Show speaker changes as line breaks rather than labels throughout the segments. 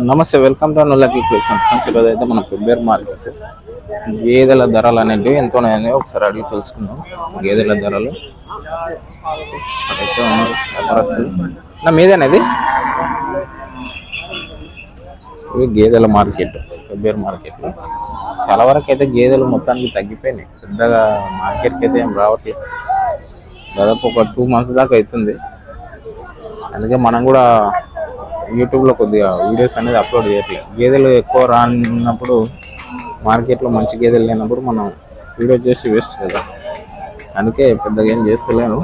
నమస్తే welcome to నుల్లకి clips ఈరోజు అయితే మన పెబ్బేర్ మార్కెట్. గేదెల ధరలు అనేవి ఎంత ఉన్నాయని ఒకసారి అడిగి తెలుసుకుందాం. గేదెల ధరలు. ఉన్నారు నా మీదేనది ఇది? గేదెల మార్కెట్ పెబ్బేర్ మార్కెట్లో చాలా వరకు అయితే గేదెలు మొత్తానికి తగ్గిపోయినాయి. పెద్దగా మార్కెట్కి అయితే ఏం రావట్లేదు. దాదాపు ఒక టూ మంత్స్ దాకా అవుతుంది. అందుకే మనం కూడా యూట్యూబ్లో కొద్దిగా వీడియోస్ అనేది అప్లోడ్ చేయట్లేదు గేదెలు ఎక్కువ రానప్పుడు మార్కెట్లో మంచి గేదెలు లేనప్పుడు మనం వీడియో చేసి వేస్ట్ కదా. అందుకే పెద్దగా ఏం చేస్తలేను.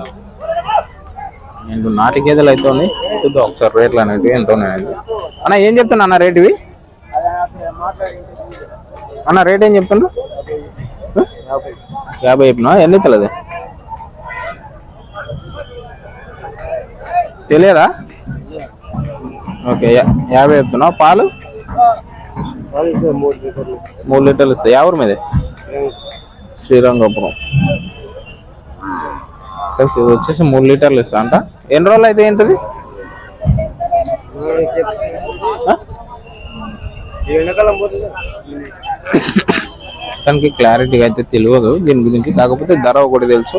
నేను నాటి గేదెలు అయితే చూద్దాం ఒకసారి రేట్లు అనేవి ఎంత ఉన్నాయండి అన్న ఏం చెప్తున్నా అన్న రేట్ ఇవి? అన్న రేట్ ఏం చెప్తుండ్రు? యాభై చెప్పినా ఎన్ని తెలియదు తెలియదా? ఓకే యా- యాభై చెప్తున్నావు పాలు? మూడు లీటర్లు ఇస్తాయి ఎవరి మీద? శ్రీరంగపురం. ఇది వచ్చేసి మూడు లీటర్లు ఇస్తా అంట. ఎన్ని రోజులు అయితే ఏంటది తనకి క్లారిటీగా అయితే తెలియదు. దీని గురించి కాకపోతే ధర ఒకటి తెలుసు.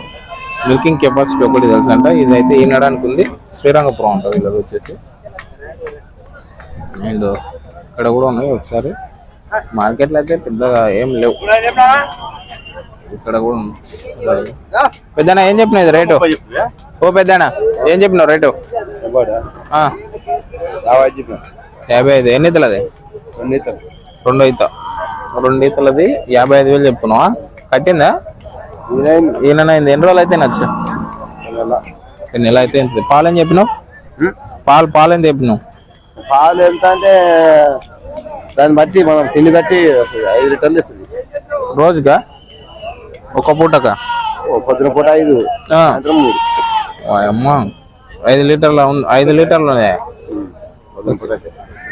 మిల్కింగ్ కెపాసిటీ ఒకటి తెలుసు అంట. ఇదైతే ఈనడానికి ఉంది శ్రీరంగపురం అంట ఇది వచ్చేసి. అండ్ ఇక్కడ కూడా ఉన్నాయి ఒకసారి. మార్కెట్లో అయితే పెద్దగా ఏం లేవు. ఇక్కడ కూడా ఉంది పెద్దనా ఏం చెప్పినావు ఇది రేటు? ఓ పెద్దనా ఏం చెప్పినావు రేటు? యాభై ఐదు ఎన్ని ఇతలది రెండు ఈత. రెండు ఈతలది యాభై ఐదు వేలు చెప్పున్నావా కట్టిందా? ఈయనైంది. ఎన్ని రోజులు అయితే నచ్చు? నెల. అయితే పాలు ఏం చెప్పినావు? పాలు పాలు ఎంత చెప్పినావు?
పాలు ఎంత అంటే దాన్ని బట్టి మనం తిండి బట్టి వస్తుంది. ఐదు లీటర్లు ఇస్తుంది.
రోజుగా ఒక పూటకా?
పొద్దున పూట ఐదు సాయంత్రం మూడు.
అమ్మ ఐదు లీటర్ల ఐదు లీటర్లు.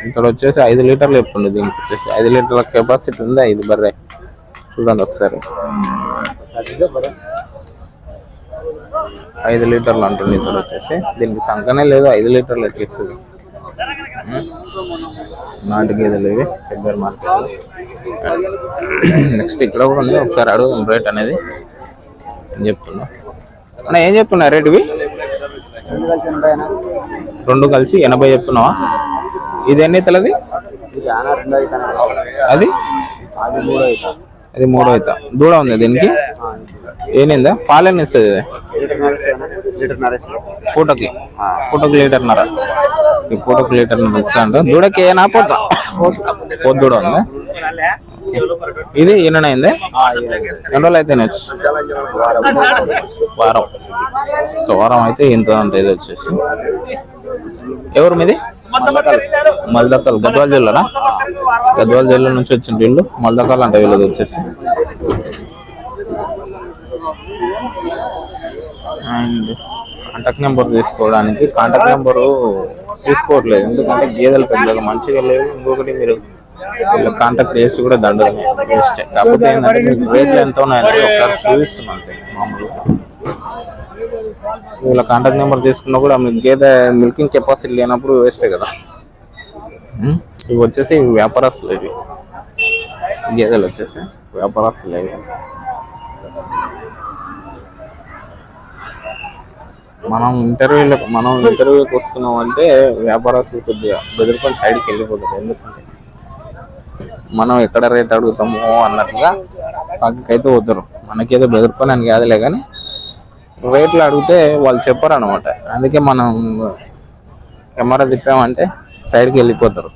ఇక్కడ వచ్చేసి ఐదు లీటర్లు చెప్తుండే దీనికి వచ్చేసి. ఐదు లీటర్ల కెపాసిటీ ఉందా? ఇది బర్రె. చూడండి ఒకసారి. ఐదు లీటర్లు అంటుంది ఇక్కడ వచ్చేసి. దీనికి సంకనే లేదు ఐదు లీటర్లు ఎక్కిస్తుంది నాటు గేదెలు ఇవి పెద్దర్ మార్కెట్ నెక్స్ట్ ఇక్కడ కూడా ఉంది ఒకసారి అడుగుదాం రేట్ అనేది. ఏం చెప్తున్నా? అన్న ఏం చెప్తున్నా రేట్ ఇవి? రెండు కలిసి ఎనభై చెప్తున్నావా? ఇది ఎన్ని
అవుతాను
అది?
అది మూడో అవుతా
దూడ ఉంది దీనికి?
లీటర్ నరేస్తాను లీటర్ నరేస్తాను
పూటకి పూటకు లీటర్న్నర ఈ పూటకు ఇస్తా అంట దూడకి ఏనా పోతా పోతు దూడ ఉంది ఇది ఈయనైంది ఎన్ని రోజులు అయితే నెక్స్ట్ వారం ఒక వారం అయితే ఇంత అంటే ఇది వచ్చేసి ఎవరు మీది మల్దకల్ గద్వాల జిల్లానా గద్వాల జిల్లా నుంచి వచ్చిన వీళ్ళు మల్దకల్ అంటే వీళ్ళది వచ్చేసి అండ్ కాంటాక్ట్ నెంబర్ తీసుకోవడానికి కాంటాక్ట్ నెంబరు తీసుకోవట్లేదు. ఎందుకంటే గేదెలు పెద్దగా మంచిగా లేవు. ఇంకొకటి మీరు వీళ్ళ కాంటాక్ట్ చేసి కూడా దండలే వేస్ట్. కాకపోతే ఏంటంటే మీకు రేట్లు ఎంత ఉన్నాయని ఒకసారి చూపిస్తున్నాను అంతే మామూలుగా. వీళ్ళ కాంటాక్ట్ నెంబర్ తీసుకున్నా కూడా మీకు గేదె మిల్కింగ్ కెపాసిటీ లేనప్పుడు వేస్టే కదా. ఇవి వచ్చేసి వ్యాపారస్తులు ఇవి. గేదెలు వచ్చేసి వ్యాపారస్తులు ఇవి. మనం ఇంటర్వ్యూలకు మనం ఇంటర్వ్యూకి వస్తున్నాం అంటే వ్యాపారస్తులు కొద్దిగా బెదిరికొని సైడ్కి వెళ్ళిపోతారు. ఎందుకంటే మనం ఎక్కడ రేట్ అడుగుతామో అన్నట్టుగా పక్కకైతే పోతారు మనకేదో బెదిరికొని అని కాదులే కానీ రేట్లు అడిగితే వాళ్ళు చెప్పరు అనమాట అందుకే మనం కెమెరా తిప్పామంటే సైడ్కి వెళ్ళిపోతారు.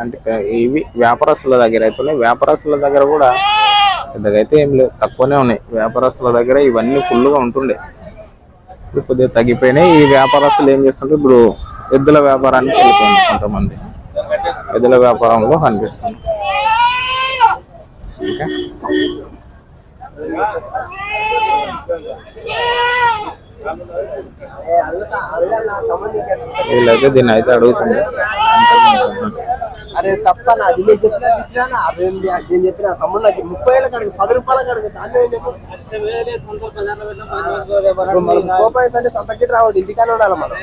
అంటే ఇవి వ్యాపారస్తుల దగ్గర అయితే వ్యాపారస్తుల దగ్గర కూడా పెద్దగా అయితే ఏం లేవు. తక్కువనే ఉన్నాయి. వ్యాపారస్తుల దగ్గర ఇవన్నీ ఫుల్గా ఉంటుండే. ఇప్పుడు కొద్దిగా తగ్గిపోయినాయి. ఈ వ్యాపారస్తులు ఏం చేస్తుంటే ఇప్పుడు ఎద్దుల వ్యాపారానికి వెళ్ళిపోయింది కొంతమంది. ఎద్దుల వ్యాపారంలో కనిపిస్తుంది. ఇంకా? వీళ్ళైతే దీన్ని అయితే అడుగుతుంది
అరే తప్ప నా అది నేను చెప్పినా తీసుకురా అదే నేను చెప్పిన తమ్ముడు నాకు ముప్పై ఏళ్ళ కడుగు పది రూపాయల కడుగు దాన్ని ఏం చెప్పు? మనం కోపం అయితే రావద్దు ఇంటికానే ఉండాలి మనం.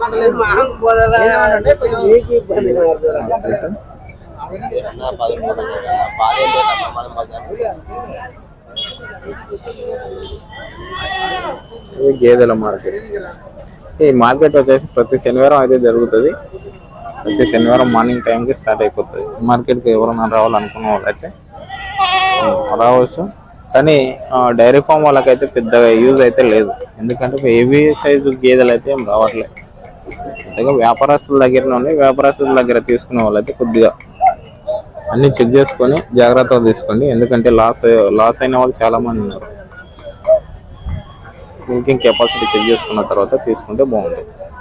పది రూపాయలు
గేదెల మార్కెట్? ఈ మార్కెట్ వచ్చేసి ప్రతి శనివారం అయితే జరుగుతుంది. ప్రతి శనివారం మార్నింగ్ టైంకి స్టార్ట్ అయిపోతుంది. మార్కెట్కి ఎవరైనా రావాలనుకున్న వాళ్ళైతే రావచ్చు. కానీ ఆ, డైరీ ఫామ్ వాళ్ళకైతే పెద్దగా యూజ్ అయితే లేదు. ఎందుకంటే హెవీ సైజు గేదెలు అయితే ఏం రావట్లేదు అంతగా వ్యాపారస్తుల దగ్గర నుండి వ్యాపారస్తుల దగ్గర తీసుకునే వాళ్ళైతే కొద్దిగా అన్ని చెక్ చేసుకొని జాగ్రత్తగా తీసుకోండి. ఎందుకంటే లాస్ లాస్ అయిన వాళ్ళు చాలా మంది ఉన్నారు. మిల్కింగ్ కెపాసిటీ చెక్ చేసుకున్న తర్వాత తీసుకుంటే బాగుంటుంది.